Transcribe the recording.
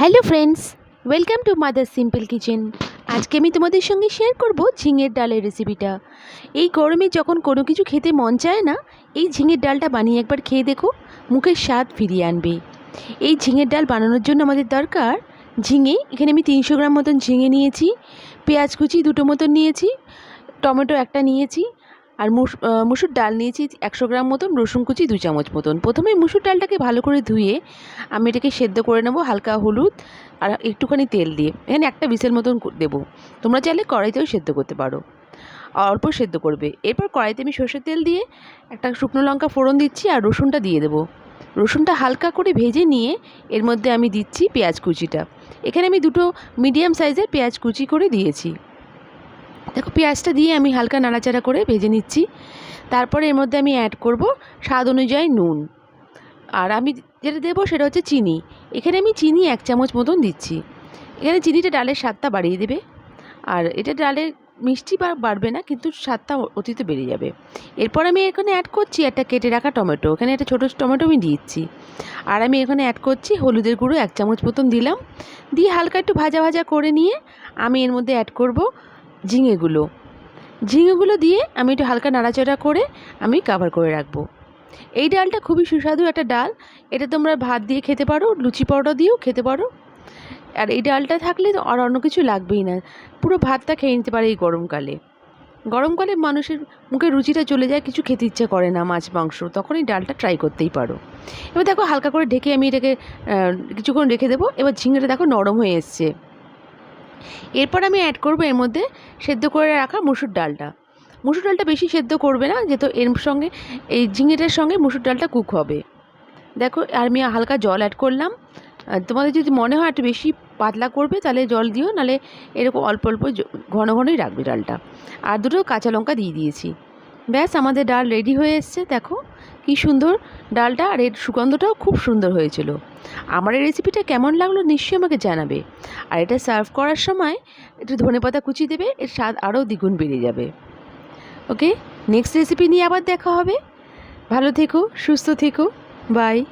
Hello friends, welcome to mother simple kitchen. আজকে আমি তোমাদের সঙ্গে শেয়ার করব ঝিঙের ডালের রেসিপিটা এই গরমে যখন কোনো কিছু খেতে মন চায় না, এই ঝিঙের ডালটা বানিয়ে একবার খেয়ে দেখো, মুখের স্বাদ ফিরিয়ে আনবে। এই ঝিঙের ডাল বানানোর জন্য আমাদের দরকার ঝিঙে, এখানে আমি তিনশো গ্রাম মতন ঝিঙে নিয়েছি, পেঁয়াজ কুচি দুটো মতন নিয়েছি, টমেটো একটা নিয়েছি আর মুস মুসুর ডাল নিয়েছি একশো গ্রাম মতন, রসুন কুচি দু চামচ মতন। প্রথমে মুসুর ডালটাকে ভালো করে ধুয়ে আমি এটাকে সেদ্ধ করে নেব হালকা হলুদ আর একটুখানি তেল দিয়ে। এখানে একটা বিসের মতন দেবো। তোমরা চাইলে কড়াইতেও সেদ্ধ করতে পারো। অল্প সেদ্ধ করবে। এরপর কড়াইতে আমি সর্ষের তেল দিয়ে একটা শুকনো লঙ্কা ফোড়ন দিচ্ছি আর রসুনটা দিয়ে দেবো। রসুনটা হালকা করে ভেজে নিয়ে এর মধ্যে আমি দিচ্ছি পেঁয়াজ কুচিটা। এখানে আমি দুটো মিডিয়াম সাইজের পেঁয়াজ কুচি করে দিয়েছি। দেখো পেঁয়াজটা দিয়ে আমি হালকা নাড়াচাড়া করে ভেজে নিচ্ছি। তারপরে এর মধ্যে আমি অ্যাড করব স্বাদ অনুযায়ী নুন। আর আমি যেটা দেবো সেটা হচ্ছে চিনি। এখানে আমি চিনি এক চামচ মতন দিচ্ছি। এখানে চিনিটা ডালের স্বাদটা বাড়িয়ে দেবে। আর এটা ডালের মিষ্টি বা বাড়বে না, কিন্তু স্বাদটা অতীতে বেড়ে যাবে। এরপর আমি এখানে অ্যাড করছি একটা কেটে রাখা টমেটো। এখানে একটা ছোটো টমেটো আমি দিচ্ছি। আর আমি এখানে অ্যাড করছি হলুদের গুঁড়ো এক চামচ মতন দিলাম। দিয়ে হালকা একটু ভাজা ভাজা করে নিয়ে আমি এর মধ্যে অ্যাড করব ঝিঙেগুলো। ঝিঙেগুলো দিয়ে আমি একটু হালকা নাড়াচাড়া করে আমি কাভার করে রাখব। এই ডালটা খুবই সুস্বাদু একটা ডাল। এটা তোমরা ভাত দিয়ে খেতে পারো, লুচি পরোটা দিয়েও খেতে পারো। আর এই ডালটা থাকলে তো আর অন্য কিছু লাগবেই না। পুরো ভাতটা খেয়ে নিতে পারে এই গরমকালে। গরমকালে মানুষের মুখে রুচিটা চলে যায়, কিছু খেতে ইচ্ছে করে না মাছ, মাংস। তখন এই ডালটা ট্রাই করতেই পারো। এবার দেখো হালকা করে ঢেকে আমি এটাকে কিছুক্ষণ রেখে দেবো। এবার ঝিঙেটা দেখো নরম হয়ে এসছে। এরপর আমি অ্যাড করব এর মধ্যে সেদ্ধ করে রাখা মুসুর ডালটা। মুসুর ডালটা বেশি সেদ্ধ করবে না, যেহেতু এর সঙ্গে, এই ঝিঙেটার সঙ্গে মুসুর ডালটা কুক হবে। দেখো, আর আমি হালকা জল অ্যাড করলাম। তোমাদের যদি মনে হয় একটু বেশি পাতলা করবে, তাহলে জল দিও, নাহলে এরকম অল্প অল্প ঘন ঘনই রাখবে ডালটা। আর দুটো কাঁচা লঙ্কা দিয়ে দিয়েছি। ব্যাস, আমাদের ডাল রেডি হয়ে এসছে। দেখো, কি সুন্দর ডালটা, আর এর সুগন্ধটাও খুব সুন্দর হয়েছিল। আমার এই রেসিপিটা কেমন লাগল নিশ্চয়ই আমাকে জানাবে। আর এটা সার্ভ করার সময় একটু ধনে পাতা কুচি দেবে, এর স্বাদ আরও দ্বিগুণ বেড়ে যাবে। ওকে নেক্সট রেসিপি নিয়ে আবার দেখা হবে। ভালো থেকো, সুস্থ থেকো। বাই